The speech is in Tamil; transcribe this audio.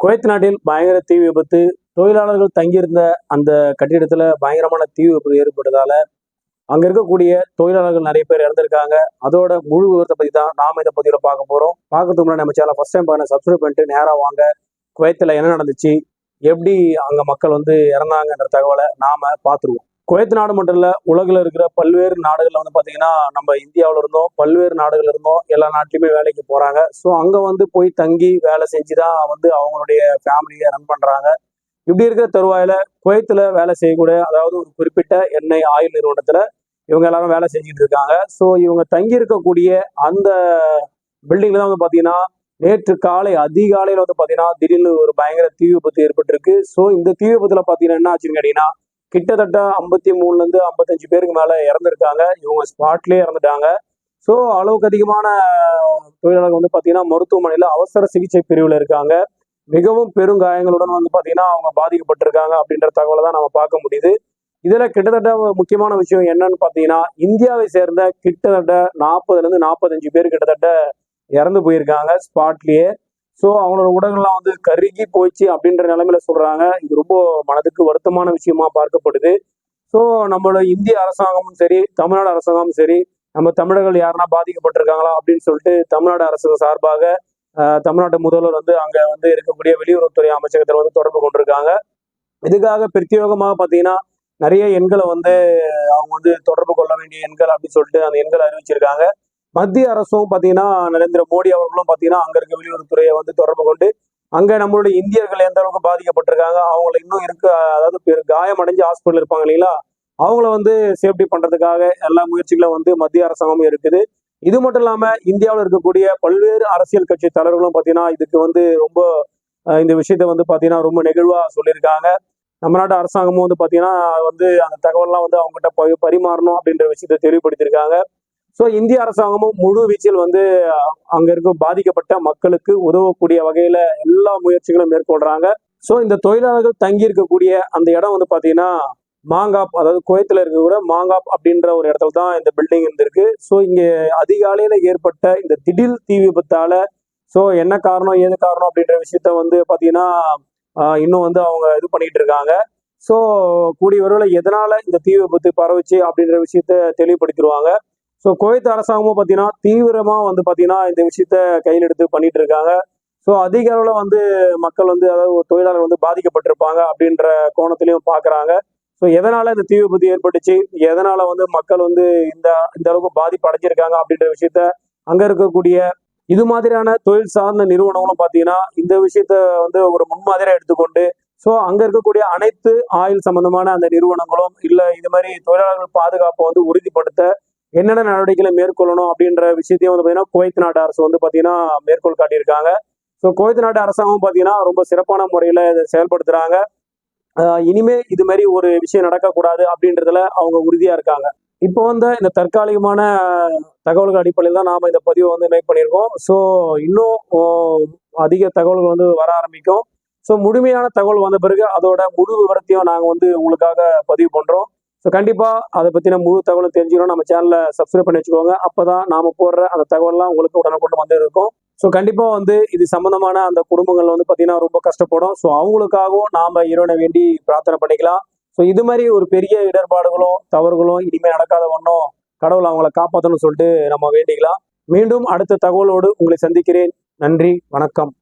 குவைத் நாட்டில் பயங்கர தீ விபத்து தொழிலாளர்கள் தங்கியிருந்த அந்த கட்டிடத்துல பயங்கரமான தீ விபத்து ஏற்பட்டதால அங்க இருக்கக்கூடிய தொழிலாளர்கள் நிறைய பேர் இறந்திருக்காங்க. அதோட முழு விவரத்தை பத்தி தான் நாம இந்த பதிவில் பார்க்க போறோம். பார்க்கறதுக்கு முன்னாடி நம்ம சேனல் ஃபர்ஸ்ட் டைம் பாருங்க சப்ஸ்கிரைப் பண்ணிட்டு நேரா வாங்க. குவைத்தில் என்ன நடந்துச்சு? எப்படி அங்க மக்கள் வந்து இறந்தாங்கன்ற தகவலை நாம பார்த்துருவோம். குவைத் நாடு மட்டும் உலகில் இருக்கிற பல்வேறு நாடுகளில் வந்து பார்த்தீங்கன்னா நம்ம இந்தியாவில் இருந்தோம் பல்வேறு நாடுகள் இருந்தோம் எல்லா நாட்டிலையுமே வேலைக்கு போறாங்க. ஸோ அங்கே வந்து போய் தங்கி வேலை செஞ்சு தான் வந்து அவங்களுடைய ஃபேமிலியை ரன் பண்றாங்க. இப்படி இருக்கிற தருவாயில குவைத்தில் வேலை செய்யக்கூடிய அதாவது ஒரு குறிப்பிட்ட எண்ணெய் ஆயில் நிறுவனத்தில் இவங்க எல்லாரும் வேலை செஞ்சுட்டு இருக்காங்க. ஸோ இவங்க தங்கி இருக்கக்கூடிய அந்த பில்டிங்ல தான் வந்து பாத்தீங்கன்னா நேற்று காலை அதிகாலையில் வந்து பார்த்தீங்கன்னா திடீர்னு ஒரு பயங்கர தீ விபத்து ஏற்பட்டிருக்கு. ஸோ இந்த தீ விபத்தில் பார்த்தீங்கன்னா என்ன ஆச்சுன்னு கேட்டிங்கன்னா கிட்டத்தட்ட ஐம்பத்தி மூணுலேருந்து ஐம்பத்தஞ்சு பேருக்கு மேலே இறந்துருக்காங்க. இவங்க ஸ்பாட்லேயே இறந்துட்டாங்க. ஸோ அளவுக்கு அதிகமான தொழிலாளர்கள் வந்து பார்த்தீங்கன்னா மருத்துவமனையில் அவசர சிகிச்சை பிரிவில் இருக்காங்க. மிகவும் பெருங்காயங்களுடன் வந்து பார்த்தீங்கன்னா அவங்க பாதிக்கப்பட்டிருக்காங்க அப்படின்ற தகவலை தான் நம்ம பார்க்க முடியுது. இதில் கிட்டத்தட்ட முக்கியமான விஷயம் என்னன்னு பார்த்தீங்கன்னா இந்தியாவை சேர்ந்த கிட்டத்தட்ட நாற்பதுலேருந்து நாற்பத்தஞ்சு பேர் கிட்டத்தட்ட இறந்து போயிருக்காங்க ஸ்பாட்லேயே ஸோ அவங்களோட உடல்கள்லாம் வந்து கருகி போயிச்சு அப்படின்ற நிலைமையில சொல்றாங்க. இது ரொம்ப மனதுக்கு வருத்தமான விஷயமா பார்க்கப்படுது. ஸோ நம்மளோட இந்திய அரசாங்கமும் சரி தமிழ்நாடு அரசாங்கமும் சரி நம்ம தமிழர்கள் யாருன்னா பாதிக்கப்பட்டிருக்காங்களா அப்படின்னு சொல்லிட்டு தமிழ்நாடு அரசு சார்பாக தமிழ்நாட்டு முதல்வர் வந்து அங்க வந்து இருக்கக்கூடிய வெளியுறவுத்துறை அமைச்சகத்தில் வந்து தொடர்பு கொண்டிருக்காங்க. இதுக்காக பிரத்யேகமாக பார்த்தீங்கன்னா நிறைய எண்களை வந்து அவங்க வந்து தொடர்பு கொள்ள வேண்டிய எண்கள் அப்படின்னு சொல்லிட்டு அந்த எண்களை அறிவிச்சிருக்காங்க. மத்திய அரசும் பார்த்தீங்கன்னா நரேந்திர மோடி அவர்களும் பார்த்தீங்கன்னா அங்க இருக்க வெளியுறவுத்துறையை வந்து தொடர்பு கொண்டு அங்க நம்மளுடைய இந்தியர்கள் எந்த அளவுக்கு பாதிக்கப்பட்டிருக்காங்க அவங்கள இன்னும் இருக்க அதாவது பேர் காயமடைஞ்சு ஹாஸ்பிட்டல் இருப்பாங்க இல்லைங்களா? அவங்கள வந்து சேஃப்டி பண்றதுக்காக எல்லா முயற்சிகளும் வந்து மத்திய அரசாங்கமும் இருக்குது. இது மட்டும் இல்லாம இந்தியாவில் இருக்கக்கூடிய பல்வேறு அரசியல் கட்சி தலைவர்களும் பார்த்தீங்கன்னா இதுக்கு வந்து ரொம்ப இந்த விஷயத்த வந்து பார்த்தீங்கன்னா ரொம்ப நெகிழ்வா சொல்லியிருக்காங்க. நம்ம நாட்டு அரசாங்கமும் வந்து பார்த்தீங்கன்னா வந்து அந்த தகவல்லாம் வந்து அவங்ககிட்ட பரிமாறணும் அப்படின்ற விஷயத்த தெளிவுபடுத்தியிருக்காங்க. ஸோ இந்திய அரசாங்கமும் முழு வீச்சில் வந்து அஹ், அங்க இருக்க பாதிக்கப்பட்ட மக்களுக்கு உதவக்கூடிய வகையில எல்லா முயற்சிகளும் மேற்கொள்றாங்க. ஸோ இந்த தொழிலாளர்கள் தங்கி இருக்கக்கூடிய அந்த இடம் வந்து பார்த்தீங்கன்னா மாங்காப் அதாவது குவைத்தில் இருக்கக்கூட மாங்காப் அப்படின்ற ஒரு இடத்துல தான் இந்த பில்டிங் இருந்திருக்கு. ஸோ இங்கே அதிகாலையில் ஏற்பட்ட இந்த திடீர் தீ விபத்தால ஸோ என்ன காரணம் ஏது காரணம் அப்படின்ற விஷயத்த வந்து பார்த்தீங்கன்னா இன்னும் வந்து அவங்க இது பண்ணிகிட்டு இருக்காங்க. ஸோ கூடிய விரைவில் எதனால இந்த தீ விபத்து பரவுச்சு அப்படின்ற விஷயத்த தெளிவுபடுத்திடுவாங்க. ஸோ குவைத் அரசாங்கமும் பார்த்தீங்கன்னா தீவிரமாக வந்து பார்த்தீங்கன்னா இந்த விஷயத்த கையில் எடுத்து பண்ணிட்டு இருக்காங்க ஸோ அதிக அளவில் வந்து மக்கள் வந்து அதாவது தொழிலாளர்கள் வந்து பாதிக்கப்பட்டிருப்பாங்க அப்படின்ற கோணத்திலையும் பார்க்குறாங்க ஸோ எதனால இந்த தீ விபத்து ஏற்பட்டுச்சு? எதனால வந்து மக்கள் வந்து இந்த இந்த அளவுக்கு பாதிப்பு அடைஞ்சிருக்காங்க அப்படின்ற விஷயத்த அங்கே இருக்கக்கூடிய இது மாதிரியான தொழில் சார்ந்த நிறுவனங்களும் பார்த்தீங்கன்னா இந்த விஷயத்த வந்து ஒரு முன்மாதிரியாக எடுத்துக்கொண்டு ஸோ அங்கே இருக்கக்கூடிய அனைத்து ஆயில் சம்பந்தமான அந்த நிறுவனங்களும் இல்லை இது மாதிரி தொழிலாளர்கள் பாதுகாப்பை வந்து உறுதிப்படுத்த என்னென்ன நடவடிக்கைகளை மேற்கொள்ளணும் அப்படின்ற விஷயத்தையும் வந்து பார்த்தீங்கன்னா குவைத் நாட்டு அரசு வந்து பார்த்தீங்கன்னா மேற்கோள் காட்டியிருக்காங்க. ஸோ குவைத் நாட்டு அரசாங்கம் பார்த்தீங்கன்னா ரொம்ப சிறப்பான முறையில் இதை செயல்படுத்துகிறாங்க இனிமே இது மாதிரி ஒரு விஷயம் நடக்கக்கூடாது அப்படின்றதுல அவங்க உறுதியாக இருக்காங்க. இப்போ வந்து இந்த தற்காலிகமான தகவல்கள் அடிப்படையில் தான் நாம் இந்த பதிவை வந்து மேக் பண்ணியிருக்கோம். ஸோ இன்னும் அதிக தகவல்கள் வந்து வர ஆரம்பிக்கும். ஸோ முழுமையான தகவல் வந்த பிறகு அதோட முழு விவரத்தையும் நாங்கள் வந்து உங்களுக்காக பதிவு பண்ணுறோம் ஸோ கண்டிப்பா அதை பற்றின முழு தகவலும் தெரிஞ்சுக்கணும். நம்ம சேனலை சப்ஸ்கிரைப் பண்ணி வச்சுக்கோங்க. அப்பதான் நாம போடுற அந்த தகவல்லாம் உங்களுக்கு உடனுக்குடன் வந்து இருக்கும் ஸோ கண்டிப்பாக வந்து இது சம்மந்தமான அந்த குடும்பங்கள் வந்து பாத்தீங்கன்னா ரொம்ப கஷ்டப்படும். ஸோ அவங்களுக்காகவும் நாம இறைவனை வேண்டி பிரார்த்தனை பண்ணிக்கலாம். ஸோ இது மாதிரி ஒரு பெரிய இடர்பாடுகளும் தவறுகளும் இனிமேல் நடக்காத ஒன்றும் கடவுள் அவங்கள காப்பாற்றணும்னு சொல்லிட்டு நம்ம வேண்டிக்கலாம். மீண்டும் அடுத்த தகவலோடு உங்களை சந்திக்கிறேன். நன்றி வணக்கம்.